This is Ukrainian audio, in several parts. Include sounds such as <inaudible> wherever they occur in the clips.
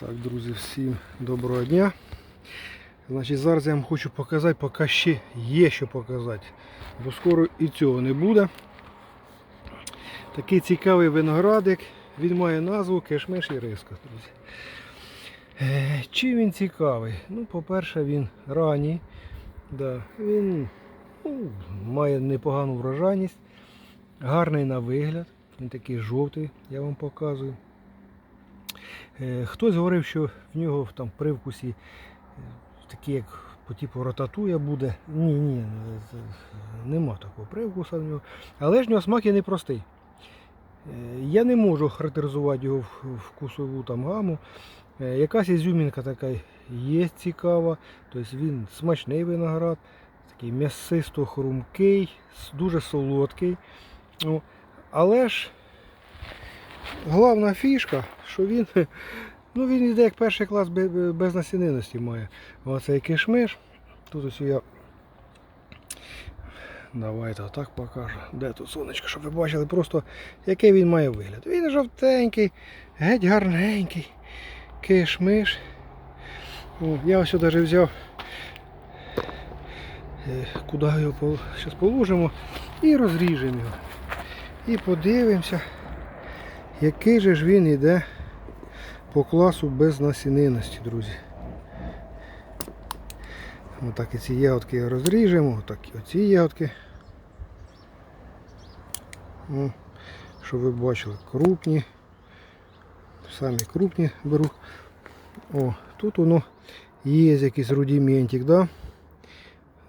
Так, друзі, всім доброго дня. Значить, зараз я вам хочу показати, поки ще є що показати. Бо скоро і цього не буде. Такий цікавий виноградик. Він має назву кешмеш і риска, друзі. Е, Чим він цікавий? Ну, по-перше, він ранній. Да. Він ну, має непогану врожайність, гарний на вигляд. Він такий жовтий, я вам показую. Е, Хтось говорив, що в нього там привкусі е, такі, як по типу рататуя буде. Ні, ні, е, нема такого привкуса в нього. Але ж в нього смак є непростий. Я не можу характеризувати його вкусову там гаму. Якась ізюмінка така є цікава. Тобто він смачний виноград, такий м'ясисто хрумкий, дуже солодкий. Ну, але ж головна фішка, що він, <laughs> ну він йде як перший клас без, насінинності має. Оцей кишмиш. Тут ось я. Давайте отак покажу. Де тут сонечко, щоб ви бачили просто, який він має вигляд. Він жовтенький, геть гарненький. Кишмиш. О, я ось сюди взяв. е, Куди його зараз положимо і розріжемо його. І подивимося, який же ж він йде по класу без насінинності, друзі. Отак і ці ягодки розріжемо, отак і оці ягодки. О, щоб ви бачили, крупні. Самі крупні беру. О, тут воно є якийсь рудиментик, да?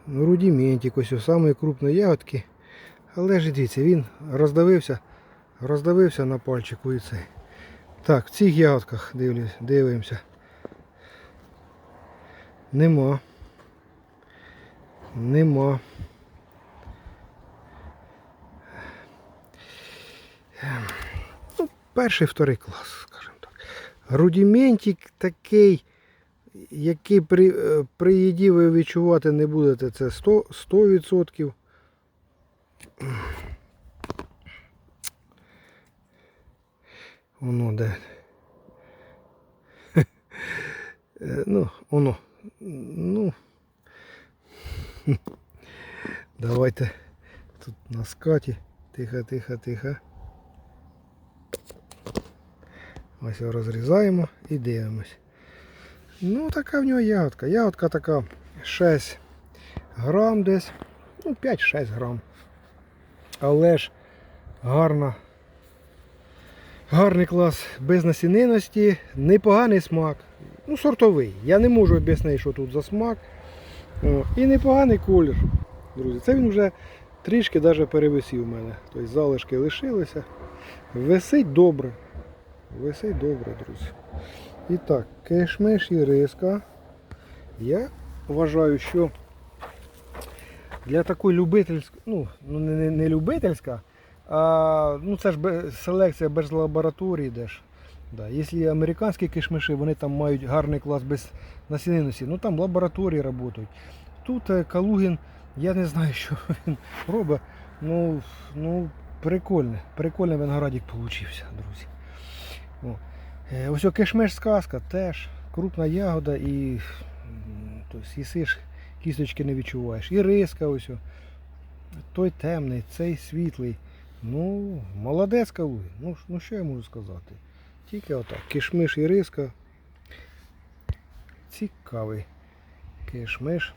Ну, Рудиментик, ось ось самі крупні ягодки. Але ж дивіться, він роздавився, роздавився на пальчику і цей. Так, в цих ягодках дивлюсь, дивимося. Нема. Нема. Ну, перший, вторий клас, скажімо так. Рудиментик такий, який при, е, при їді ви відчувати не будете, це 100%. 100%. Воно де. Е, Ну, воно. Ну. Давайте тут на скаті. Тихо, тихо, тихо. Ось його розрізаємо і дивимось. Ну, така в нього ягодка. Ягодка така 6 грам десь. Ну, 5-6 грам. Але ж гарна. Гарний клас без насінинності, непоганий смак. Ну, сортовий. Я не можу об'яснити, що тут за смак. О, і непоганий колір. Друзі, це він вже трішки навіть перевисів у мене. Тобто залишки лишилися. Висить добре. Висить добре, друзі. І так, кешмеш і риска. Я вважаю, що для такої любительської, ну, ну не, не, не любительська, а ну це ж селекція без лабораторії йдеш. Да. Якщо американські кишмиші, вони там мають гарний клас без насінинності, ну там лабораторії працюють. Тут е, Калугін, я не знаю, <laughs> що він робить. Ну, ну прикольний, прикольний виноградик получився, друзі. О. Е, Ось о, кишмеш сказка теж крупна ягода і тобто, їсиш, кісточки не відчуваєш. І риска ось. Той темний, цей світлий. Ну, молодець Калугін. Ну, ну що я можу сказати? Тільки отак. Кишмиш і риска. Цікавий. Кишмиш.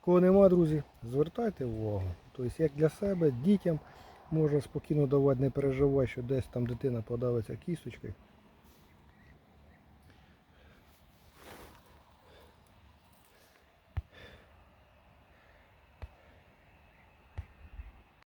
Кого нема, друзі, звертайте увагу. Тобто, як для себе, дітям можна спокійно давати, не переживай, що десь там дитина подавиться кісточкою.